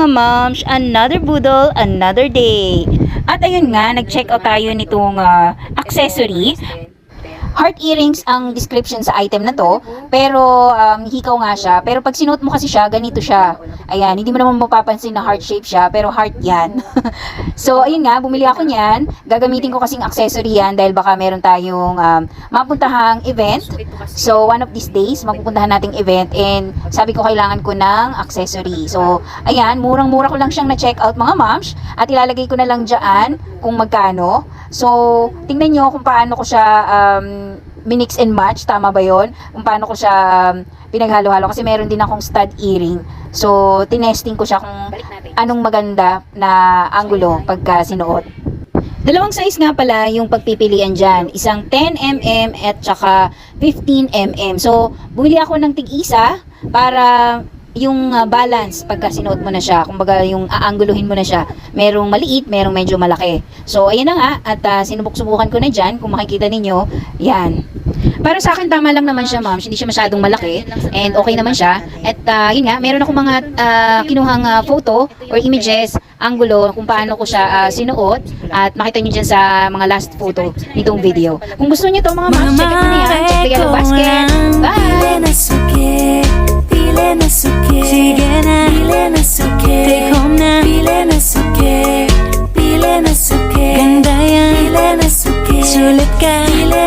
mga moms, another budol, another day. At ayun nga, nag-check out tayo nitong ah, accessory. Heart earrings ang description sa item na to, pero um, hikaw nga siya. Pero pag sinuot mo kasi siya, ganito siya. Ayan, hindi mo naman mapapansin na heart shape siya, pero heart yan. so, ayun nga, bumili ako niyan. Gagamitin ko kasing accessory yan dahil baka meron tayong um, mapuntahang event. So, one of these days, magpupuntahan nating event and sabi ko kailangan ko ng accessory. So, ayan, murang-mura ko lang siyang na-check out mga moms at ilalagay ko na lang dyan kung magkano. So, tingnan nyo kung paano ko siya um, minix and match, tama ba yon? Kung paano ko siya um, pinaghalo-halo kasi meron din akong stud earring. So, tinesting ko siya kung anong maganda na angulo pagka sinuot. Dalawang size nga pala yung pagpipilian dyan. Isang 10mm at saka 15mm. So, bumili ako ng tig-isa para yung uh, balance pagka sinuot mo na siya. Kumbaga yung aanguluhin mo na siya. Merong maliit, merong medyo malaki. So, ayan na nga. At uh, sinubok-subukan ko na dyan. Kung makikita ninyo, yan. Para sa akin, tama lang naman siya, ma'am. Hindi siya masyadong malaki. And okay naman siya. At uh, yun nga, meron akong mga uh, kinuhang uh, photo or images, angulo, kung paano ko siya uh, sinuot. At makita nyo dyan sa mga last photo nitong video. Kung gusto nyo to mga ma'am, check out na yan. Check the yellow basket. Bye! again.